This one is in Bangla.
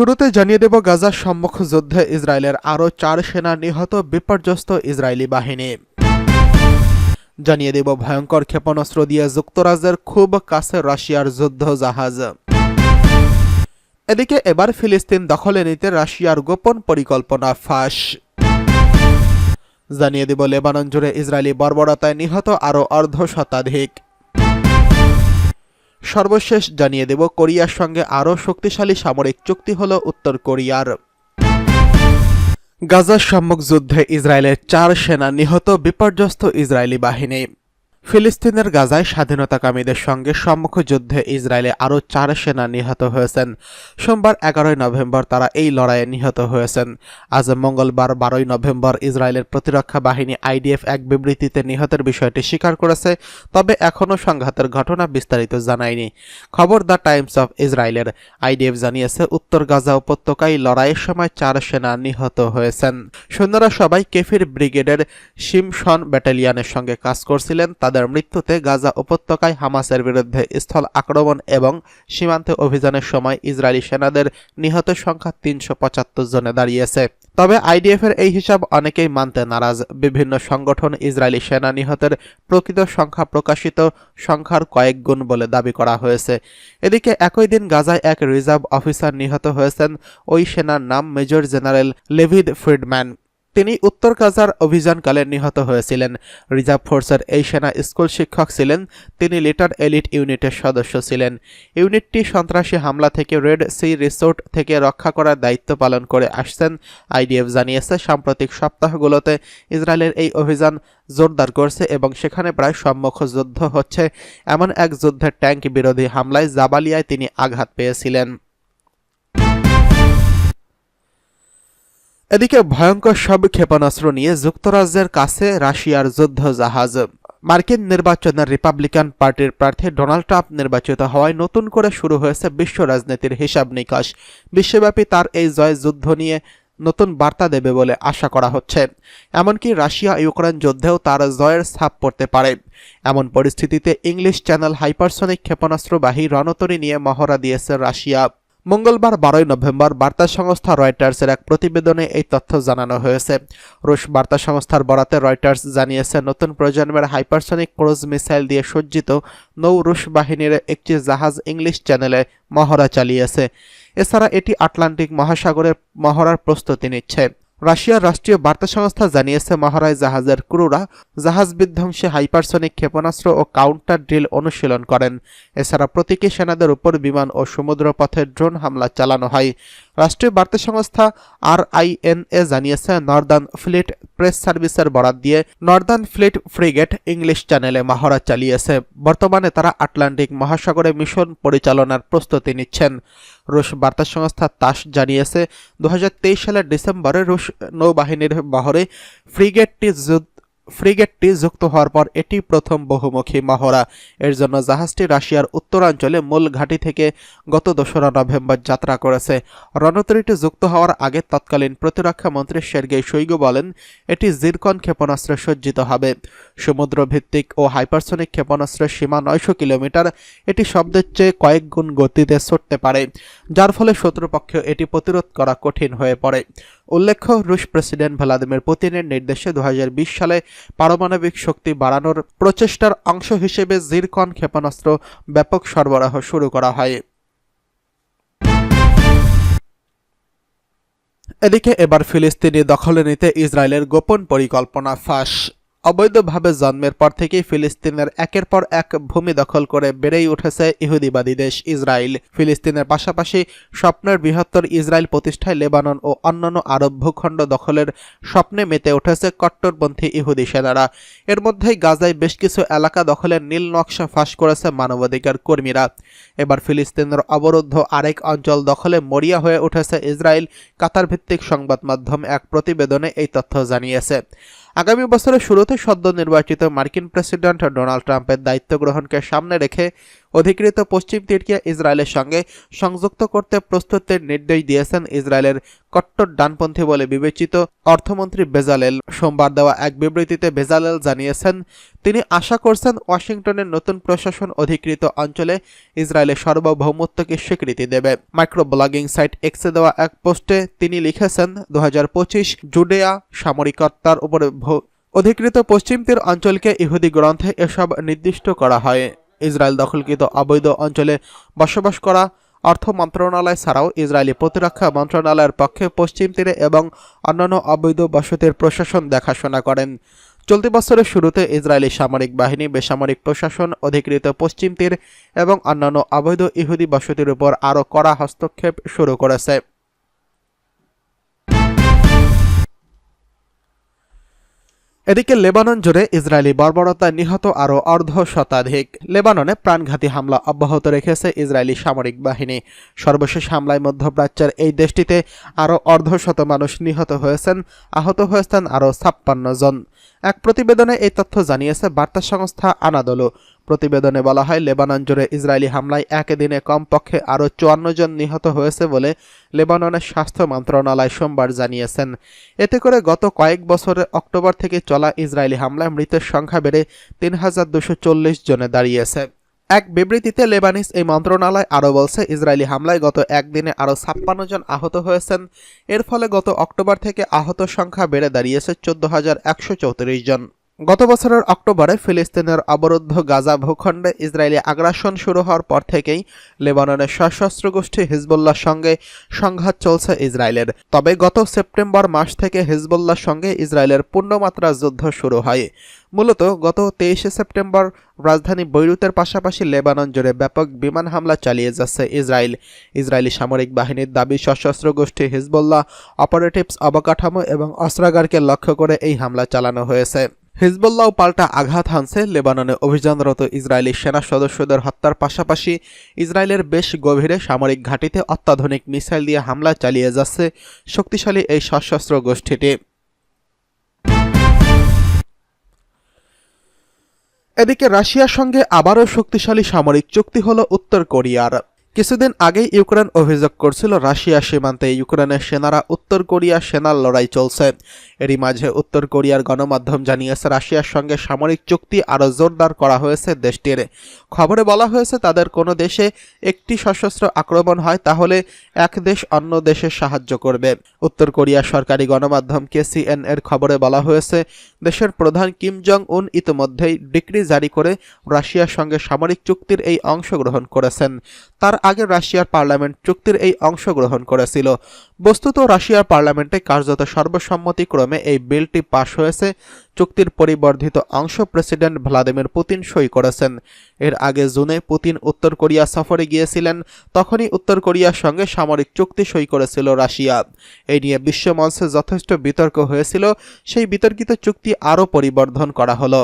শুরুতে জানিয়ে দেব গাজার সম্মুখ যুদ্ধে ইসরায়েলের আরও চার সেনা নিহত বিপর্যস্ত ইসরায়েলি বাহিনী। জানিয়ে দেব ভয়ঙ্কর ক্ষেপণাস্ত্র দিয়ে যুক্তরাজ্যের খুব কাছে রাশিয়ার যুদ্ধ জাহাজ। এদিকে এবার ফিলিস্তিন দখলে নিতে রাশিয়ার গোপন পরিকল্পনা ফাঁস। জানিয়ে দেব লেবানন জুড়ে ইসরায়েলি বর্বরতায় নিহত আরও অর্ধ শতাধিক। সর্বশেষ জানিয়ে দেব, কোরিয়ার সঙ্গে আরও শক্তিশালী সামরিক চুক্তি হল উত্তর কোরিয়ার। গাজার সম্মুখ যুদ্ধে ইসরায়েলের চার সেনা নিহত বিপর্যস্ত ইসরায়েলি বাহিনী। ফিলিস্তিনের গাজায় স্বাধীনতাকামীদের সঙ্গে সম্মুখ যুদ্ধে ইসরায়েলে আরও চার সেনা নিহত হয়েছেন। সোমবার এগারোই নভেম্বর তারা এই লড়াইয়ে নিহত হয়েছেন। আজ মঙ্গলবার বারোই নভেম্বর ইসরায়েলের প্রতিরক্ষা বাহিনী আইডিএফ এক বিবৃতিতে নিহতের বিষয়টি স্বীকার করেছে, তবে এখনও সংঘাতের ঘটনা বিস্তারিত জানায়নি। খবর দ্য টাইমস অফ ইসরায়েলের আইডিএফ জানিয়েছে, উত্তর গাজা উপত্যকায় লড়াইয়ের সময় চার সেনা নিহত হয়েছেন। সৈন্যরা সবাই কেফির ব্রিগেডের শিমশন ব্যাটালিয়নের সঙ্গে কাজ করছিলেন তাদের মৃত্যুতে গাজা উপত্যকায় হামাসের বিরুদ্ধে স্থল আক্রমণ এবং সীমান্তে অভিযানের সময় ইসরায়েলি সেনাদের নিহত সংখ্যা তিনশো পঁচাত্তর জনে দাঁড়িয়েছে। তবে আইডিএফ এর এই হিসাব অনেকেই মানতে নারাজ। বিভিন্ন সংগঠন ইসরায়েলি সেনা নিহতের প্রকৃত সংখ্যা প্রকাশিত সংখ্যার কয়েক গুণ বলে দাবি করা হয়েছে। এদিকে একই দিন গাজায় এক রিজার্ভ অফিসার নিহত হয়েছেন। ওই সেনার নাম মেজর জেনারেল লেভিড ফ্রিডম্যান। তিনি উত্তর গাজার অভিযানকালে নিহত হয়েছিলেন। রিজার্ভ ফোর্সের এই সেনা স্কুল শিক্ষক ছিলেন, তিনি লিটার এলিট ইউনিটের সদস্য ছিলেন। ইউনিটটি সন্ত্রাসী হামলা থেকে রেড সি রিসোর্ট থেকে রক্ষা করার দায়িত্ব পালন করে আসছেন, আইডিএফ জানিয়েছে। সাম্প্রতিক সপ্তাহগুলোতে ইসরায়েলের এই অভিযান জোরদার করছে এবং সেখানে প্রায় সম্মুখ যুদ্ধ হচ্ছে। এমন এক যুদ্ধের ট্যাঙ্ক বিরোধী হামলায় জাবালিয়ায় তিনি আঘাত পেয়েছিলেন। এদিকে ভয়ঙ্কর সব ক্ষেপণাস্ত্র নিয়ে যুক্তরাজ্যের কাছে রাশিয়ার যুদ্ধ জাহাজ মার্কিন নির্বাচনের রিপাবলিকান পার্টির প্রার্থী ডোনাল্ড ট্রাম্প নির্বাচিত হওয়ায় নতুন করে শুরু হয়েছে বিশ্ব রাজনীতির হিসাব নিকাশ। বিশ্বব্যাপী তার এই জয় যুদ্ধ নিয়ে নতুন বার্তা দেবে বলে আশা করা হচ্ছে। এমনকি রাশিয়া ইউক্রেন যুদ্ধেও তার জয়ের ছাপ পড়তে পারে। এমন পরিস্থিতিতে ইংলিশ চ্যানেল হাইপারসনিক ক্ষেপণাস্ত্রবাহী রণতরী নিয়ে মহড়া দিয়েছে রাশিয়া। মঙ্গলবার বারোই নভেম্বর বার্তা সংস্থা রয়টার্সের এক প্রতিবেদনে এই তথ্য জানানো হয়েছে। রুশ বার্তা সংস্থার বরাতে রয়টার্স জানিয়েছে, নতুন প্রজন্মের হাইপারসনিক ক্রুজ মিসাইল দিয়ে সজ্জিত নৌ রুশ বাহিনীর একটি জাহাজ ইংলিশ চ্যানেলে মহড়া চালিয়েছে। এছাড়া এটি আটলান্টিক মহাসাগরের মহড়ার প্রস্তুতি নিচ্ছে। রাশিয়ার রাষ্ট্রীয় বার্তা সংস্থা জানিয়েছে, মহারায় জাহাজের ক্রুরা জাহাজ বিধ্বংসে হাইপারসনিক ক্ষেপণাস্ত্র ও কাউন্টার ড্রিল অনুশীলন করেন। এছাড়া প্রতীকী সেনাদের উপর বিমান ও সমুদ্রপথে ড্রোন হামলা চালানো হয়। রাষ্ট্রীয় বার্তা সংস্থা আর আইএনএ জানিয়েছে, নর্দার্ন ফ্লিট প্রেস সার্ভিসের বরাত দিয়ে নর্দার্ন ফ্লিট ফ্রিগেট ইংলিশ চ্যানেলে মহড়া চালিয়েছে। বর্তমানে তারা আটলান্টিক মহাসাগরে মিশন পরিচালনার প্রস্তুতি নিচ্ছেন। রুশ বার্তা সংস্থা তাস জানিয়েছে দু হাজার তেইশ সালের ডিসেম্বরে রুশ নৌবাহিনীর বহরে ফ্রিগেটটি ফ্রিগেটটি যুক্ত হওয়ার পর এটি প্রথম বহুমুখী মহড়া। এর জন্য জাহাজটি রাশিয়ার উত্তরাঞ্চলে মূল ঘাঁটি থেকে গত দোসরা নভেম্বর যাত্রা করেছে। রণতরীটি যুক্ত হওয়ার আগে তৎকালীন প্রতিরক্ষা মন্ত্রী সের্গেই শৈগু বলেন, এটি জিরকন ক্ষেপণাস্ত্রে সজ্জিত হবে। সমুদ্র ভিত্তিক ও হাইপারসনিক ক্ষেপণাস্ত্রের সীমা নয়শো কিলোমিটার। এটি শব্দের চেয়ে কয়েক গুণ গতিতে ছুটতে পারে, যার ফলে শত্রুপক্ষ এটি প্রতিরোধ করা কঠিন হয়ে পড়ে। উল্লেখ্য, রুশ প্রেসিডেন্ট ভ্লাদিমির পুতিনের নির্দেশে দু হাজার বিশ সালে পারমাণবিক শক্তি বাড়ানোর প্রচেষ্টার অংশ হিসেবে জিরকন ক্ষেপণাস্ত্র ব্যাপক সরবরাহ শুরু করা হয়। এদিকে এবার ফিলিস্তিনি দখলে নিতে ইসরায়েলের গোপন পরিকল্পনা ফাঁস। অবৈধভাবে জন্মের পর থেকেই ফিলিস্তিনের একের পর এক ভূমি দখল করে বেড়েই উঠেছে ইহুদিবাদী দেশ ইসরায়েল। ফিলিস্তিনের পাশাপাশি স্বপ্নের বৃহত্তর ইসরায়েল প্রতিষ্ঠায় লেবানন ও অন্যান্য আরব ভূখণ্ড দখলের স্বপ্নে মেতে উঠেছে কট্টরপন্থী ইহুদি সেনারা। এর মধ্যেই গাজায় বেশ কিছু এলাকা দখলের নীল নকশা ফাঁস করেছে মানবাধিকার কর্মীরা। এবার ফিলিস্তিনের অবরুদ্ধ আরেক অঞ্চল দখলে মরিয়া হয়ে উঠেছে ইসরায়েল কাতার ভিত্তিক সংবাদ মাধ্যম এক প্রতিবেদনে এই তথ্য জানিয়েছে। আগামী বছরের শুরুতে সদ্য নির্বাচিত মার্কিন প্রেসিডেন্ট ডোনাল্ড ট্রাম্পের দায়িত্ব গ্রহণকে সামনে রেখে অধিকৃত পশ্চিম তীরকে ইসরায়েলের সঙ্গে সংযুক্ত করতে প্রস্তুতের নির্দেশ দিয়েছেন ইসরায়েলের কট্টর ডানপন্থী বলে বিবেচিত অর্থমন্ত্রী বেজালেল। সোমবার দেওয়া এক বিবৃতিতে বেজালেল জানিয়েছেন, তিনি আশা করছেন ওয়াশিংটনের নতুন প্রশাসন অধিকৃত অঞ্চলে ইসরায়েলের সার্বভৌমত্বকে স্বীকৃতি দেবে। মাইক্রো ব্লগিং সাইট এক্সে দেওয়া এক পোস্টে তিনি লিখেছেন দু হাজার পঁচিশ জুডেয়া সামরিকতার উপরে অধিকৃত পশ্চিম তীর অঞ্চলকে ইহুদি গ্রন্থে এসব নির্দিষ্ট করা হয়। ইসরায়েল দখলকৃত অবৈধ অঞ্চলে বসবাস করা অর্থ মন্ত্রণালয় ছাড়াও ইসরায়েলি প্রতিরক্ষা মন্ত্রণালয়ের পক্ষে পশ্চিম তীরে এবং অন্যান্য অবৈধ বসতির প্রশাসন দেখাশোনা করেন। চলতি বছরের শুরুতে ইসরায়েলি সামরিক বাহিনী, বেসামরিক প্রশাসন, অধিকৃত পশ্চিম তীর এবং অন্যান্য অবৈধ ইহুদি বসতির উপর আরও কড়া হস্তক্ষেপ শুরু করেছে। এদিকে লেবানন জুড়ে ইসরায়েলি বর্বরতায় নিহত আরও অর্ধ শতাধিক লেবাননে প্রাণঘাতী হামলা অব্যাহত রেখেছে ইসরায়েলি সামরিক বাহিনী। সর্বশেষ হামলায় মধ্যপ্রাচ্যের এই দেশটিতে আরও অর্ধশত মানুষ নিহত হয়েছেন, আহত হয়েছেন আরও ছাপ্পান্ন জন। এক প্রতিবেদনে এই তথ্য জানিয়েছে বার্তা সংস্থা আনাদোলো। প্রতিবেদনে বলা হয়, লেবানন জুড়ে ইসরায়েলি হামলায় একদিনে কমপক্ষে আরও চুয়ান্ন জন নিহত হয়েছে বলে লেবাননের স্বাস্থ্য মন্ত্রণালয় সোমবার জানিয়েছেন। এতে করে গত কয়েক বছরে অক্টোবর থেকে চলা ইসরায়েলি হামলায় মৃতের সংখ্যা বেড়ে তিন হাজার দুশো চল্লিশ জনে দাঁড়িয়েছে। এক বিবৃতিতে লেবানিস এই মন্ত্রণালয় আরও বলছে, ইসরায়েলি হামলায় গত একদিনে আরও ছাপ্পান্ন জন আহত হয়েছেন। এর ফলে গত অক্টোবর থেকে আহত সংখ্যা বেড়ে দাঁড়িয়েছে চোদ্দ হাজার একশো চৌত্রিশ জন। গত বছরের অক্টোবরে ফিলিস্তিনের অবরুদ্ধ গাজা ভূখণ্ডে ইসরায়েলি আগ্রাসন শুরু হওয়ার পর থেকেই লেবাননের সশস্ত্র গোষ্ঠী হিজবুল্লাহর সঙ্গে সংঘাত চলছে ইসরায়েলের। তবে গত সেপ্টেম্বর মাস থেকে হিজবুল্লাহর সঙ্গে ইসরায়েলের পূর্ণমাত্রা যুদ্ধ শুরু হয়। মূলত গত তেইশে সেপ্টেম্বর রাজধানী বৈরুতের পাশাপাশি লেবানন জুড়ে ব্যাপক বিমান হামলা চালিয়ে যাচ্ছে ইসরায়েল। ইসরায়েলি সামরিক বাহিনীর দাবি, সশস্ত্র গোষ্ঠী হিজবুল্লাহ অপারেটিভস অবকাঠামো এবং অস্ত্রাগারকে লক্ষ্য করে এই হামলা চালানো হয়েছে। হিজবুল্লাহ পাল্টা আঘাত হানছে লেবাননে অভিযানরত ইসরায়েলি সেনা সদস্যদের হত্যার পাশাপাশি ইসরায়েলের বেশ গভীরে সামরিক ঘাঁটিতে অত্যাধুনিক মিসাইল দিয়ে হামলা চালিয়ে যাচ্ছে শক্তিশালী এই সশস্ত্র গোষ্ঠীটি। এদিকে রাশিয়ার সঙ্গে আবারও শক্তিশালী সামরিক চুক্তি হলো উত্তর কোরিয়ার। কিছুদিন আগেই ইউক্রেন অভিযোগ করছিল রাশিয়া সীমান্তে ইউক্রেনের সেনারা উত্তর কোরিয়া সেনার লড়াই চলছে। এরই মাঝে উত্তর কোরিয়ার গণমাধ্যম জানিয়েছে, রাশিয়ার সঙ্গে সামরিক চুক্তি আরও জোরদার করা হয়েছে দেশটির। খবরে বলা হয়েছে, তাদের কোনো দেশে একটি সশস্ত্র আক্রমণ হয়, তাহলে এক দেশ অন্য দেশে সাহায্য করবে। উত্তর কোরিয়ার সরকারি গণমাধ্যম কেসিএন এর খবরে বলা হয়েছে, দেশের প্রধান কিম জং উন ইতিমধ্যেই ডিক্রি জারি করে রাশিয়ার সঙ্গে সামরিক চুক্তির এই অংশগ্রহণ করেছেন। তার আগে রাশিয়ার পার্লামেন্ট চুক্তির এই অংশগ্রহণ করেছিল। বস্তুত রাশিয়ার পার্লামেন্টে কার্যত সর্বসম্মতিক্রমে এই বিলটি পাশ হয়েছে। চুক্তির পরিবর্ধিত অংশ প্রেসিডেন্ট ভ্লাদিমির পুতিন সই করেছেন। এর আগে জুনে পুতিন উত্তর কোরিয়া সফরে গিয়েছিলেন, তখনই উত্তর কোরিয়ার সঙ্গে সামরিক চুক্তি সই করেছিল রাশিয়া। এই নিয়ে বিশ্বমঞ্চে যথেষ্ট বিতর্ক হয়েছিল। সেই বিতর্কিত চুক্তি আরও পরিবর্ধন করা হলো।